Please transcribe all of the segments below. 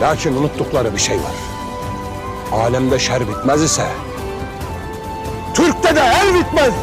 Lakin unuttukları bir şey var. Alemde şer bitmez ise Türk'te de el bitmez.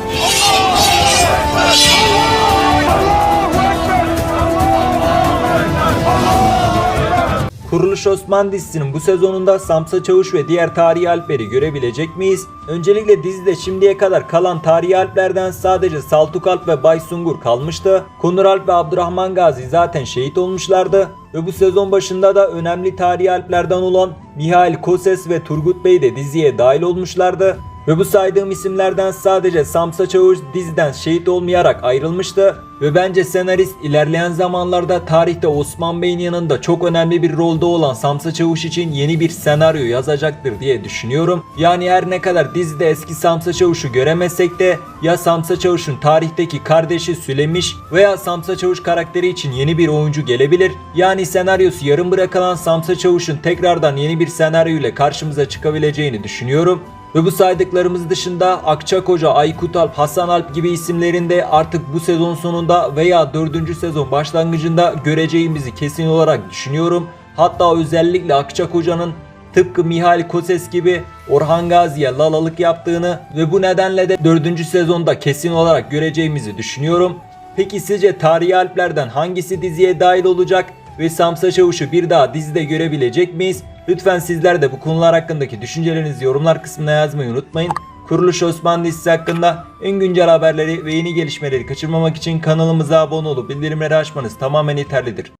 Kuruluş Osman dizisinin bu sezonunda Samsa Çavuş ve diğer tarihi alpleri görebilecek miyiz? Öncelikle dizide şimdiye kadar kalan tarihi alplerden sadece Saltuk Alp ve Bay Sungur kalmıştı. Konur Alp ve Abdurrahman Gazi zaten şehit olmuşlardı. Ve bu sezon başında da önemli tarihi alplerden olan Mihail Koses ve Turgut Bey de diziye dahil olmuşlardı. Ve bu saydığım isimlerden sadece Samsa Çavuş diziden şehit olmayarak ayrılmıştı. Ve bence senarist ilerleyen zamanlarda tarihte Osman Bey'in yanında çok önemli bir rolde olan Samsa Çavuş için yeni bir senaryo yazacaktır diye düşünüyorum. Yani her ne kadar dizide eski Samsa Çavuş'u göremezsek de ya Samsa Çavuş'un tarihteki kardeşi Sülemiş veya Samsa Çavuş karakteri için yeni bir oyuncu gelebilir. Yani senaryosu yarım bırakılan Samsa Çavuş'un tekrardan yeni bir senaryo ile karşımıza çıkabileceğini düşünüyorum. Ve bu saydıklarımız dışında Akçakoca, Aykut Alp, Hasan Alp gibi isimlerin de artık bu sezon sonunda veya 4. sezon başlangıcında göreceğimizi kesin olarak düşünüyorum. Hatta özellikle Akçakoca'nın tıpkı Mihail Koses gibi Orhan Gazi'ye lalalık yaptığını ve bu nedenle de 4. sezonda kesin olarak göreceğimizi düşünüyorum. Peki sizce Tarihi Alplerden hangisi diziye dahil olacak ve Samsa Çavuş'u bir daha dizide görebilecek miyiz? Lütfen sizler de bu konular hakkındaki düşüncelerinizi yorumlar kısmına yazmayı unutmayın. Kuruluş Osman dizisi hakkında en güncel haberleri ve yeni gelişmeleri kaçırmamak için kanalımıza abone olup bildirimleri açmanız tamamen yeterlidir.